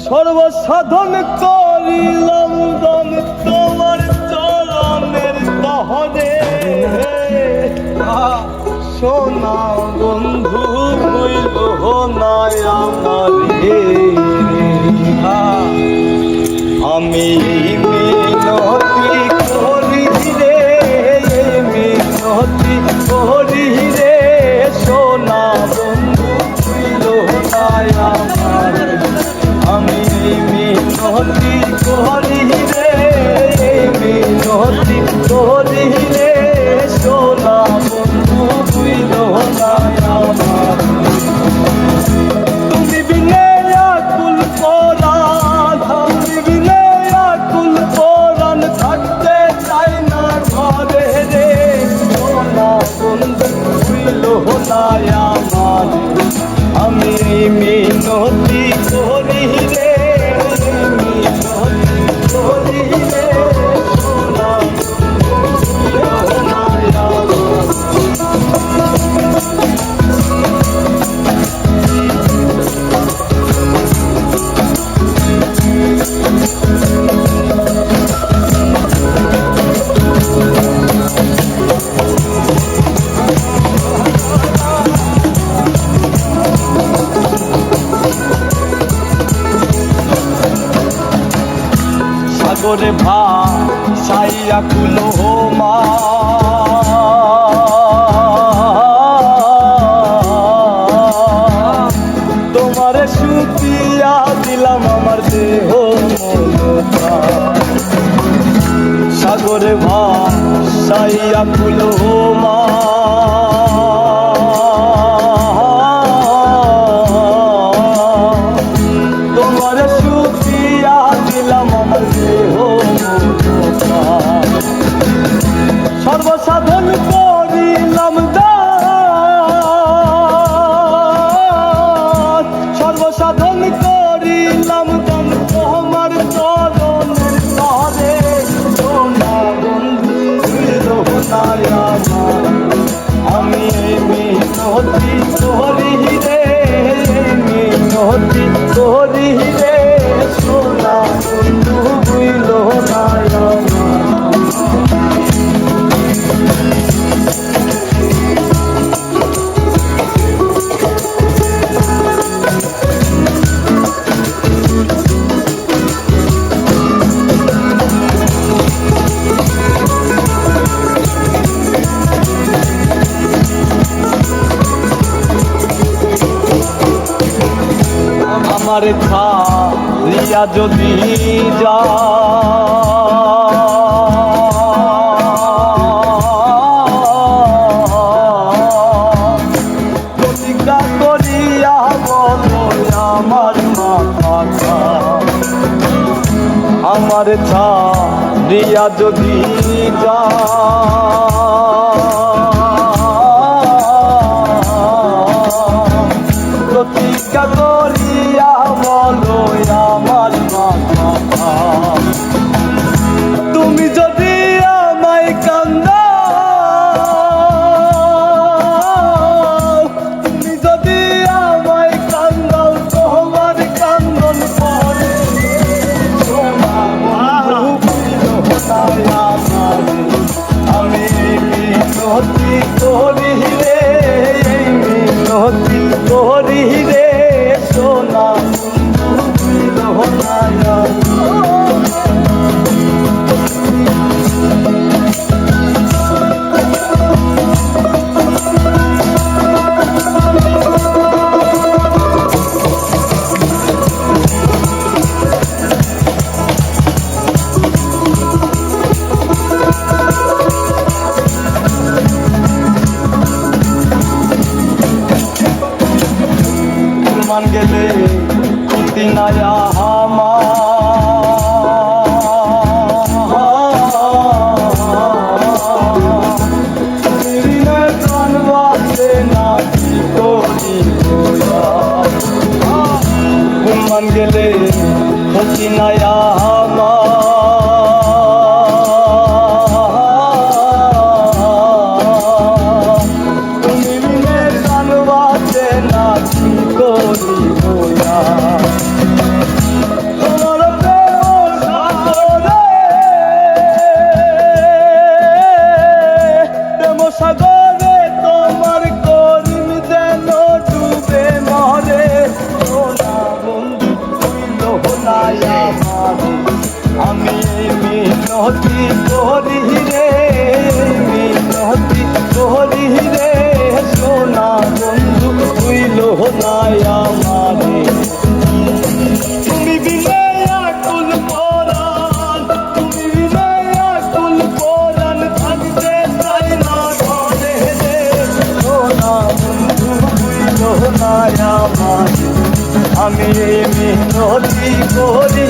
সর্বসাধন করিলাম দান তোমার চরণের তহরে সোনা বন্ধু হইল হো আমার মিনতি করি সাগরে ভা সাইয়া কুলো মা। তোমার সুপিয়া দিলাম আমার দেহ সাগরে ভা সাইয়া কুলো মা। সর্বসাধন করিলাম দান আমার রিয়া যদি যা আমার মাথা আমার যদি যা প্রতিজ্ঞা করিয়া বলো আমার মাথা তুমি যদি আমায় কান্দা তুমি যদি আমায় কান্দাও, তোমার কান্দন পরে। আমি মিনতি করি রে মিনতি করি মান গেলে ক্ষতি নায়া হামা মান গেলে ক্ষতি নায়া মিনতি তোরি রে মিনতি তোরি রে, সোনা বন্ধু হইল নাই আমারে। তুমি বিনা আকুল পরাণ, তুমি বিনা আকুল পরাণ, থাকতে চাই না ঘরে রে। সোনা বন্ধু হইল নাই আমারে। আমি মিনতি করি